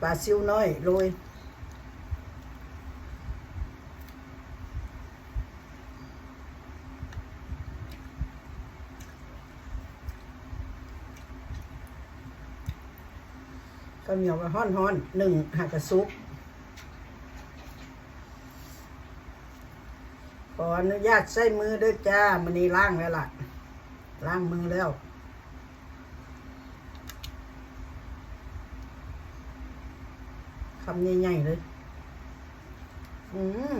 ปลาซิวน้อยโรยก็เหนียวกับห้อนห้อนๆหนึ่งหักกระซุปขออนุญาตใส่มือด้วยจ้ามันนี้ล้างแล้วล่ะ ล้างมือแล้วำใหญ่ๆเลย อืม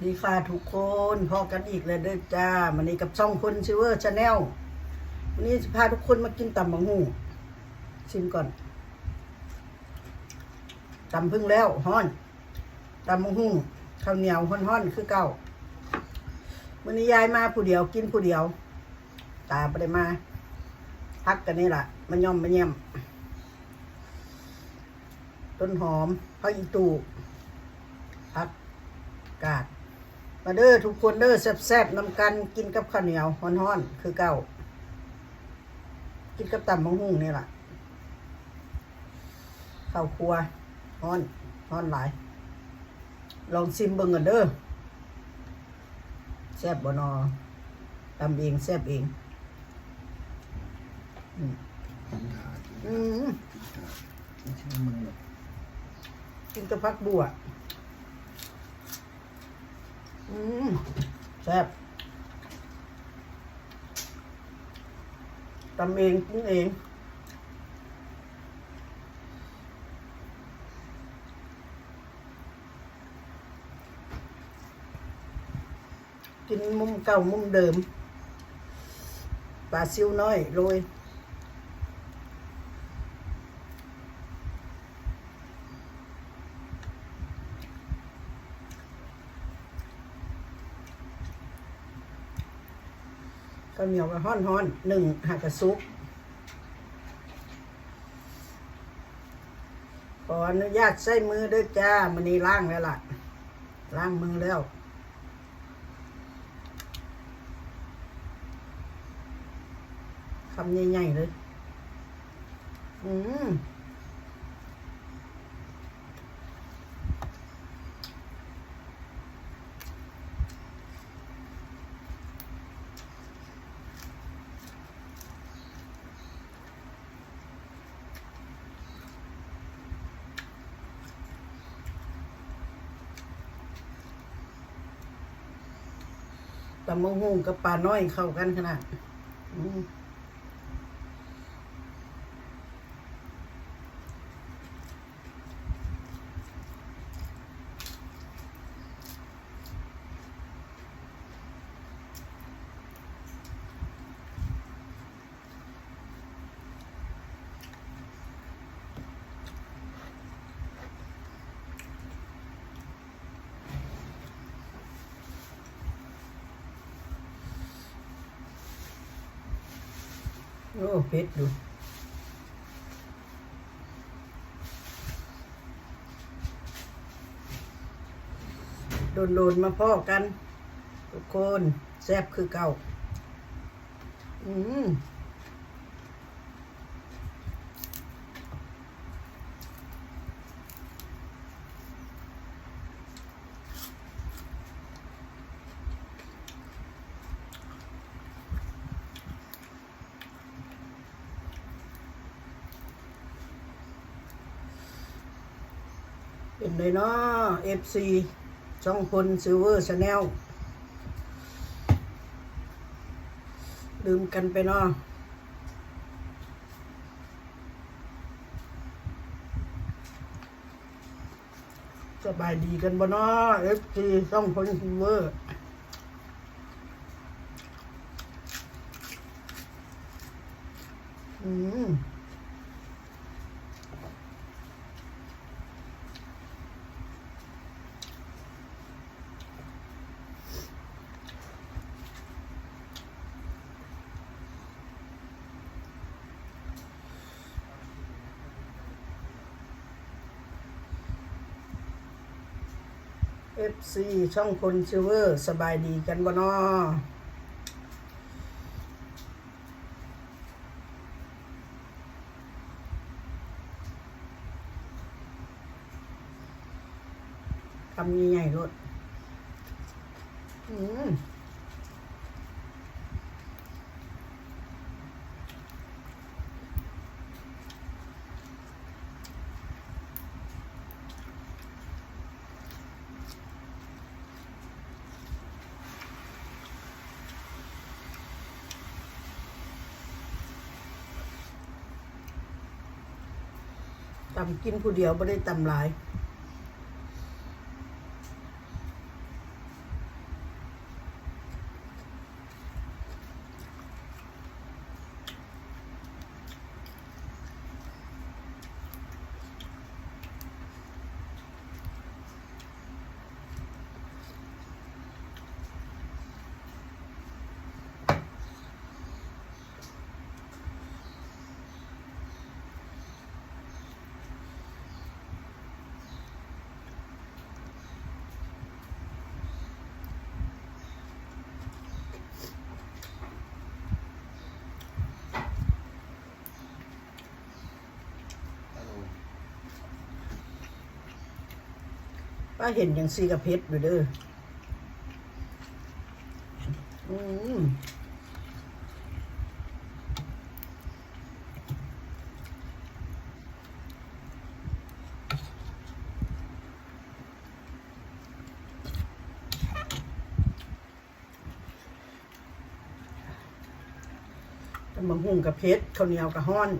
ดีค่ะทุกคนพอกันอีกเลยเด้อจ้ามันนี้กับช่องคนชิเวอร์ชาแนลวันนี้จะพาทุกคนมากินตำบังหูชิมก่อนตำพึ่งแล้วฮ้อน ตำมะฮุ่งข้าวเหนียวห้อนๆคือเก่ามื่อนี้ยายมาผู้เดียวกินผู้เดียว ตาไปมา พักกันนี่แหละมันย่อมมันเยี่ยม ต้นหอมพักอีตูพักกาด มาเด้อทุกคนเด้อแซ่บๆนำกันกินกับข้าวเหนียวห้อนๆคือเก่า กินกับตำมะฮุ่งนี่แหละข้าวครัวห้อนห้อนหลาย ลองซิมเบิ่งกันเด้อแซ่บบ่นอตำเองแซ่บเองอืมกินขาดอืมไม่ใช่มึงหรอกกินกับผักบัวอืมแซ่บตำเองกินเอง กินมุมเก่ามุมเดิมปลาซิวน้อยโรยก็เหนียวกับห้อนห้อนหนึ่งหักกระซุปขออนุญาตใส่มือด้วยจ้ามันนี้ล้างแล้วล่ะล้างมือแล้วำใหญ่ๆเลย อืมตำมะฮุ่งกับปลาน้อยเข้ากันขนาดอืม โอ้เผ็ดดูโดนโดนมาพ่อกัน ทุกคน แซ่บคือเก่า อืม เป็นเลยเนาะ FC ช่องพลซิลเวอร์ชาแนลลืมกันไปเนาะสบายดีกันบ่เนาะ FC ช่องพลซิลเวอร์อืม อ เอฟซีช่องคนซิลเวอร์ สบายดีกันบ่นอคำใหญ่ๆรถอืม ตำกินผู้เดียวไม่ได้ตำหลาย ป้าเห็นอย่างซีกับเพชรอยู่เด้ออืมตำบักหุ่งกับเพชรข้าวเหนียวกับห้อน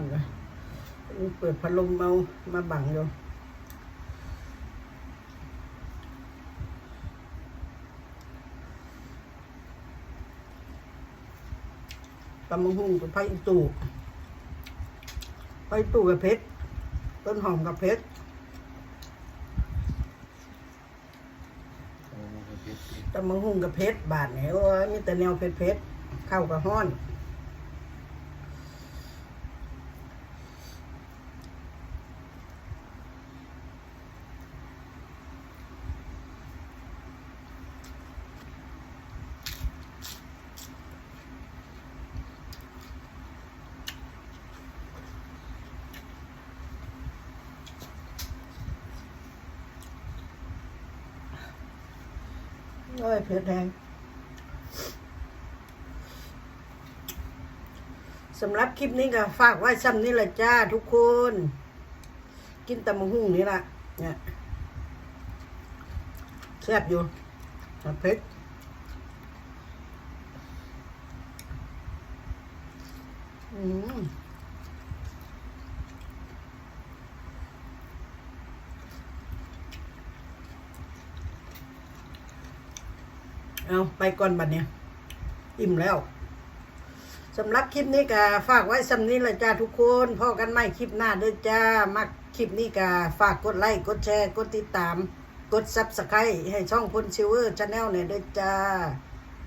อ่อนเลยนี่เปิดพัดลมเอามาบังอยู่ตำมะฮุ่งกับไผ่อีตู่ไผ่อีตู่กับเพชรต้นหอมกับเพชรโอ้เพชรเพชรตำมะฮุ่งกับเพชรบาทเนี่ยโอ้ยมีแต่แนวเพชรเพชรเข้ากับห้อน โอ้ยเผ็ดแรงสำหรับคลิปนี้ก็ฝากไว้ซ้ำนี่แหละจ้าทุกคน กินตำมะฮุ่งนี่แหละเนี่ยแซ่บอยู่แต่เผ็ดอืม เอาไปก่อนบัดเนี่ยอิ่มแล้วสำหรับคลิปนี้ก็ฝากไว้สำนี้ละจ้าทุกคนพอกันใหม่คลิปหน้าเด้อจ้ามักคลิปนี้ก็ฝากกดไลค์กดแชร์กดติดตาม กดซับสไครต์ให้ช่องพลซิลเวอร์ชาแนลเนี่ยเด้อจ้า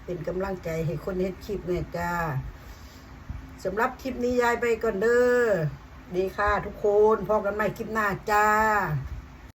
เป็นกำลังใจให้คนเฮ็ดคลิปเนี่ยจ้าสำหรับคลิปนี้ยายไปก่อนเด้อดีค่ะทุกคนพอกันใหม่คลิปหน้าจ้า